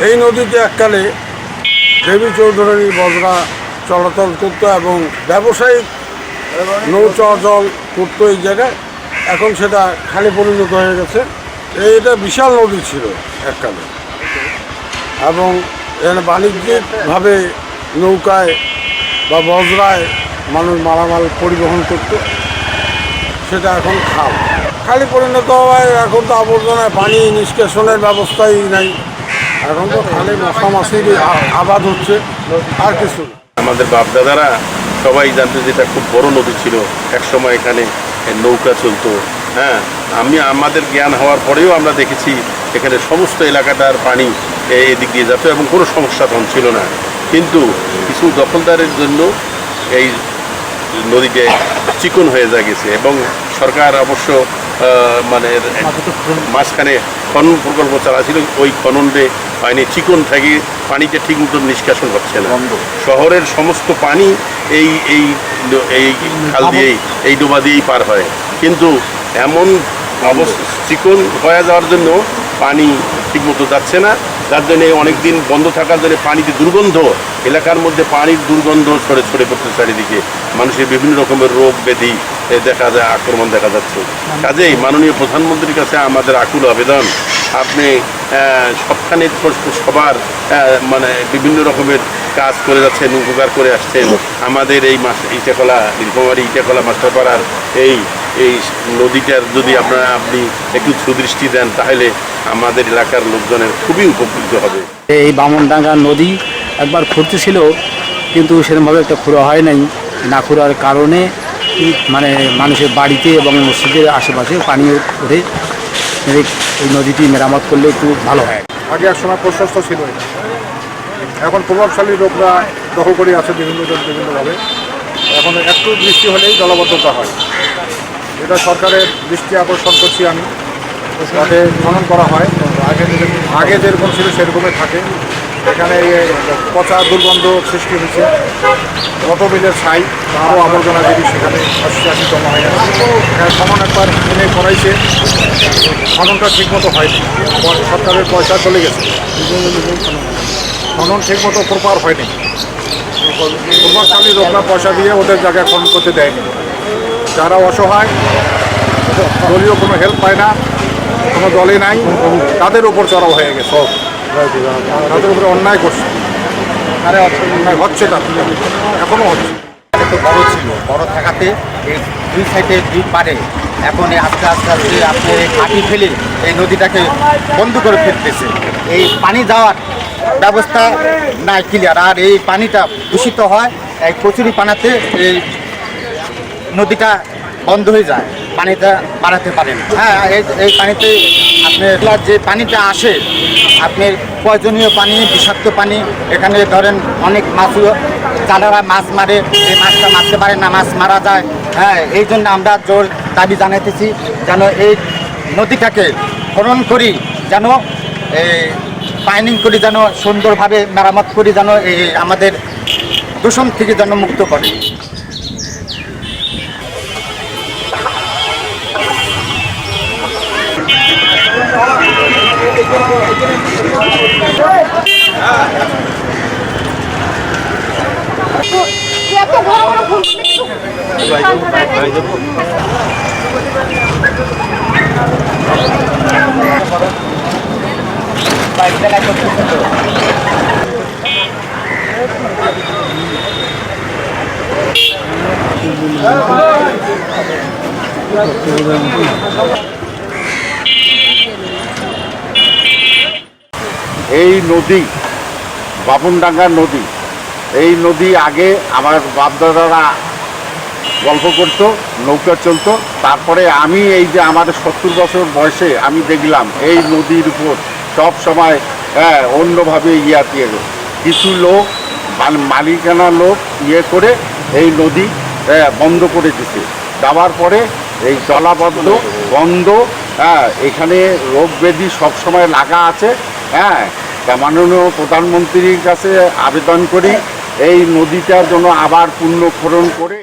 এই নদীতে এককালে দেবী চৌধুরানী বজরা চলাচল করতো এবং ব্যবসায়িক নৌ চলাচল করতো এই জায়গায়। এখন সেটা খালি পরিণত হয়ে গেছে। এটা বিশাল নদী ছিল এককালে। এবং এখানে বাণিজ্যিকভাবে নৌকায় বা বজরায় মানুষ মালামাল পরিবহন করত। সেটা এখন খাল। খালি পরিণত হওয়ায় এখন তো আবর্জনায় পানি নিষ্কাশনের ব্যবস্থাই নাই। এখন তো খালি মশা আবাদ হচ্ছে, আর কিছু আমাদের বাপদাদারা সবাই জানতো যে এটা খুব বড় নদী ছিল। একসময় এখানে নৌকা চলতো হ্যাঁ? আমি, আমাদের জ্ঞান হওয়ার পরেও আমরা দেখেছি এখানে সমস্ত এলাকাটার পানি এদিক দিয়ে যেত এবং কোনো সমস্যা তখন ছিল না। কিন্তু কিছু দখলদারের জন্য এই নদীতে চিকন হয়ে যা গেছে এবং সরকার অবশ্য মানে মাঝখানে খনন প্রকল্প চালাছিল ওই খননে পানি চিকন থাকে পানিটা ঠিক মতো নিষ্কাশন হচ্ছে না। শহরের সমস্ত পানি এই এই এই খাল দিয়েই এই ডোবা দিয়েই পার হয়। কিন্তু এমন অবস্থা চিকন হয়ে যাওয়ার জন্য পানি ঠিকমতো যাচ্ছে না। যার জন্য অনেক দিন বন্ধ থাকার জন্য পানিতে দুর্গন্ধ এলাকার মধ্যে পানির দুর্গন্ধ ছড়ে ছড়ে পড়ছে চারিদিকে। মানুষের বিভিন্ন রকমের রোগ ব্যাধি দেখা যায়, আক্রমণ দেখা যাচ্ছে। কাজেই মাননীয় প্রধানমন্ত্রীর কাছে আমাদের আকুল আবেদন, আপনি সবখানে সবার মানে বিভিন্ন রকমের কাজ করে যাচ্ছেন, উপকার করে আসছেন। আমাদের এই মাস, ইটাকলা নীলকুমারী ইটাকলা মাস্টারপাড়ার এই এই নদীটার যদি আপনারা, আপনি একটু সুদৃষ্টি দেন, তাহলে আমাদের এলাকার লোকজনের খুবই উপকৃত হবে। এই বামনডাঙ্গা নদী একবার খুঁড়তে ছিল, কিন্তু সেরকমভাবে একটা খুঁড়া হয় নাই। না খুঁড়ার কারণে মানে মানুষের বাড়িতে এবং মসজিদের আশেপাশে পানি ওঠে এই নদীটি মেরামত করলে একটু ভালো হয়। আগে এক সময় প্রশস্ত ছিল এখন প্রভাবশালী লোকরা দখল করে আছে বিভিন্ন বিভিন্নভাবে। এখন একটু বৃষ্টি হলেই জলবদ্ধতা হয়। এটা সরকারের দৃষ্টি আকর্ষণ করছি আমি। খনন করা হয়। আগে আগে যেরকম ছিল সেরকমই থাকে। এখানে পচা দুর্গন্ধ সৃষ্টি হয়েছে। অটোমিলের ছাই আরও আবর্জনা যদি সেখানে আশি জমা হয় এখানে খনন একবার এনে করাইছে। খননটা ঠিকমতো হয়নি। সরকারের পয়সা চলে গেছে। খনন ঠিকমতো প্রপার হয়নি। প্রভাবশালী লোকরা পয়সা দিয়ে ওদের জায়গায় খনন করতে দেয়নি। যারা অসহায়, দলীয় কোনো হেল্প পায় না, কোনো দলে নাই, তাদের উপর চড়াও হয়ে গেছে। তাদের উপরে অন্যায় করছে। আরে অন্যায় হচ্ছে না। এখনও হচ্ছে। তো বড় ছিল। বড় থাকাতে এই দুই সাইডে দুই পারে এখন আস্তে আস্তে আস্তে আপনি কাটি ফেলে এই নদীটাকে বন্ধ করে ফেলতেছে। এই পানি যাওয়ার ব্যবস্থা নাই ক্লিয়ার আর এই পানিটা দূষিত হয়, এই কচুরি পানাতে এই নদীটা বন্ধ হয়ে যায়। পানিটা বাড়াতে পারে না। হ্যাঁ এই পানিতে আপনার যে পানিটা আসে আপনার প্রয়োজনীয় পানি, বিষাক্ত পানি, এখানে ধরেন অনেক মাছও যারা মাছ মারে এই মাছটা মারতে পারে না, মাছ মারা যায়। হ্যাঁ এই জন্য আমরা জোর দাবি জানাইতেছি যেন এই নদীটাকে খনন করি, যেন এই পাইনিং করি, যেন সুন্দরভাবে মেরামত করি, যেন এই আমাদের দূষণ থেকে যেন মুক্ত করে। এত বড় বড় ফুল এই নদী বাপনডাঙ্গার নদী এই নদী আগে আমার বাপদাদারা গল্প করতো নৌকা চলতো। তারপরে আমি এই যে আমার সত্তর বছর বয়সে আমি দেখলাম এই নদীর উপর সব সময় হ্যাঁ অন্যভাবে ইয়া দিয়ে কিছু লোক মাল- মালিকানা লোক ইয়ে করে এই নদী হ্যাঁ, বন্ধ করে দিছে। দেওয়ার পরে এই জলাবদ্ধ বন্ধ হ্যাঁ এখানে রোগ ব্যাধি সবসময় লাগা আছে হ্যাঁ মাননীয় প্রধানমন্ত্রীর কাছে আবেদন করি, এই নদীটার জন্য আবার পুণ্যক্ষরণ করে।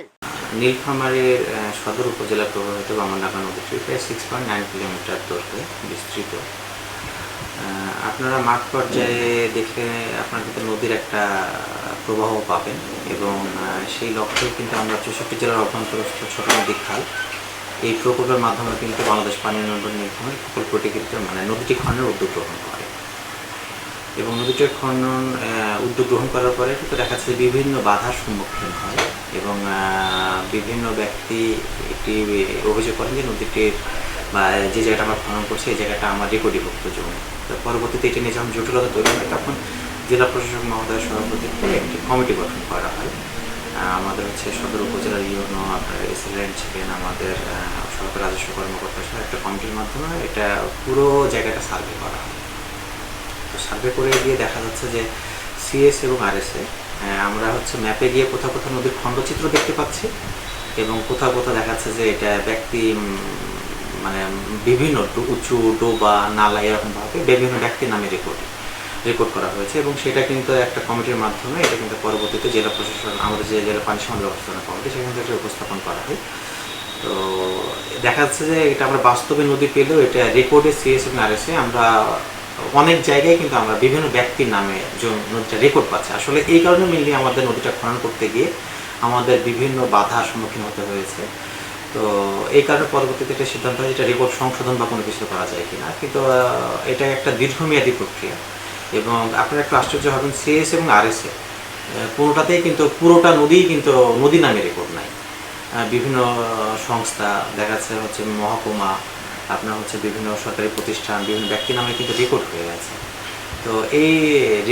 নীলফামারীর সদর উপজেলা প্রভাবিত বামনডাঙ্গা নদীটি প্রায় সিক্স পয়েন্ট নাইন কিলোমিটার দৈর্ঘ্যে বিস্তৃত। আপনারা মাঠ পর্যায়ে দেখলে আপনারা কিন্তু নদীর একটা প্রবাহ পাবেন এবং সেই লক্ষ্যে কিন্তু আমরা চৌষট্টি জেলার অভ্যন্তরস্থ ছোট নদী খাল। এই প্রকল্পের মাধ্যমে কিন্তু বাংলাদেশ পানি উন্নয়ন নিগমের প্রকল্পটি কিন্তু মানে নদীটি খননের উদ্যোগ গ্রহণ করে। এবং নদীটির খনন উদ্যোগ গ্রহণ করার পরে কিন্তু দেখা যাচ্ছে বিভিন্ন বাধার সম্মুখীন হয় এবং বিভিন্ন ব্যক্তি একটি অভিযোগ করেন যে নদীটির, বা যে জায়গাটা আমরা খনন করছি এই জায়গাটা আমার রেকর্ডিভুক্ত জমি। তো পরবর্তীতে এটি নিয়ে যখন জটিলতা তৈরি হয় তখন জেলা প্রশাসক মহোদয়ের সভাপতিত্বে একটি কমিটি গঠন করা হয়। আমাদের হচ্ছে সদর উপজেলার ইউনো এসিলেন্ট ছিলেন আমাদের সরকার রাজস্ব কর্মকর্তা সহ একটা কমিটির মাধ্যমে এটা পুরো জায়গাটা সার্ভে করা হয়। সার্ভে করে গিয়ে দেখা যাচ্ছে যে সিএস এবং আরএসএ আমরা হচ্ছে ম্যাপে গিয়ে কোথাও কোথাও নদীর খণ্ডচিত্র দেখতে পাচ্ছি এবং কোথাও কোথাও দেখা যাচ্ছে যে এটা ব্যক্তি মানে বিভিন্ন উঁচু, ডোবা, নালা এরকমভাবে বিভিন্ন ব্যক্তির নামে রেকর্ড রেকর্ড করা হয়েছে এবং সেটা কিন্তু একটা কমিটির মাধ্যমে, এটা কিন্তু পরবর্তীতে জেলা প্রশাসন, আমাদের যে জেলা পানি সমাজ ব্যবস্থাপনা কমিটি, সেখান থেকে উপস্থাপন করা হয়। তো দেখা যাচ্ছে যে এটা আমরা বাস্তবে নদী পেলেও এটা রেকর্ডে সিএস এবং আরএসএ আমরা অনেক জায়গায় কিন্তু আমরা বিভিন্ন ব্যক্তির নামে নদীটা রেকর্ড পাচ্ছি। আসলে এই কারণে মেনলি আমাদের নদীটা খনন করতে গিয়ে আমাদের বিভিন্ন বাধার সম্মুখীন হতে হয়েছে। তো এই কারণে পরবর্তীতে একটা সিদ্ধান্ত হয় এটা রেকর্ড সংশোধন বা কোনো কিছু করা যায় কিনা। কিন্তু এটা একটা দীর্ঘমেয়াদী প্রক্রিয়া এবং আপনারা একটু আশ্চর্য হবেন সিএস এবং আরএসএ কোনোটাতেই কিন্তু পুরোটা নদীই কিন্তু নদী নামে রেকর্ড নাই। বিভিন্ন সংস্থা, দেখা যাচ্ছে হচ্ছে মহকুমা আপনার হচ্ছে বিভিন্ন সরকারি প্রতিষ্ঠান, বিভিন্ন ব্যক্তি নামে কিন্তু রেকর্ড হয়ে গেছে। তো এই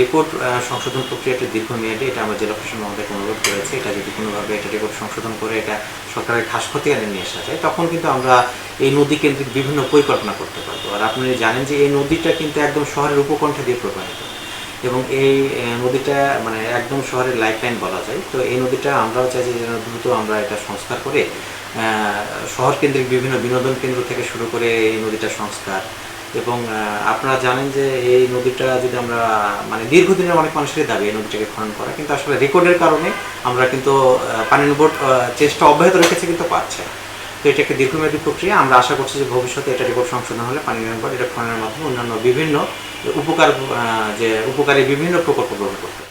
রেকর্ড সংশোধন প্রক্রিয়াটি দীর্ঘমেয়াদী, এটা আমার জেলা প্রশাসন আমাদেরকে অনুরোধ করেছে। এটা যদি কোনোভাবে এটা রেকর্ড সংশোধন করে এটা সরকারের খাস খতিয়ানে নিয়ে আসা যায়, তখন কিন্তু আমরা এই নদী কেন্দ্রিক বিভিন্ন পরিকল্পনা করতে পারব। আর আপনি জানেন যে এই নদীটা কিন্তু একদম শহরের উপকণ্ঠে দিয়ে প্রবাহিত। এবং এই নদীটা মানে একদম শহরের লাইফ লাইন বলা যায় তো এই নদীটা আমরাও চাই যে যেন দ্রুত আমরা এটা সংস্কার করে শহর কেন্দ্রিক বিভিন্ন বিনোদন কেন্দ্র থেকে শুরু করে এই নদীটা সংস্কার এবং আপনারা জানেন যে এই নদীটা যদি আমরা মানে দীর্ঘদিনের অনেক মানুষেরই দাবি এই নদীটাকে খনন করা, কিন্তু আসলে রেকর্ডের কারণে আমরা কিন্তু পানির পানি বোর্ড চেষ্টা অব্যাহত রেখেছি কিন্তু পাচ্ছে। তো এটা একটা দীর্ঘমেয়াদী প্রক্রিয়া। আমরা আশা করছি যে ভবিষ্যতে এটা রেকর্ড সংশোধন হলে পানি নিয়ম এটা খননের মাধ্যমে অন্যান্য বিভিন্ন উপকার যে উপকারী বিভিন্ন প্রকল্প গ্রহণ করতে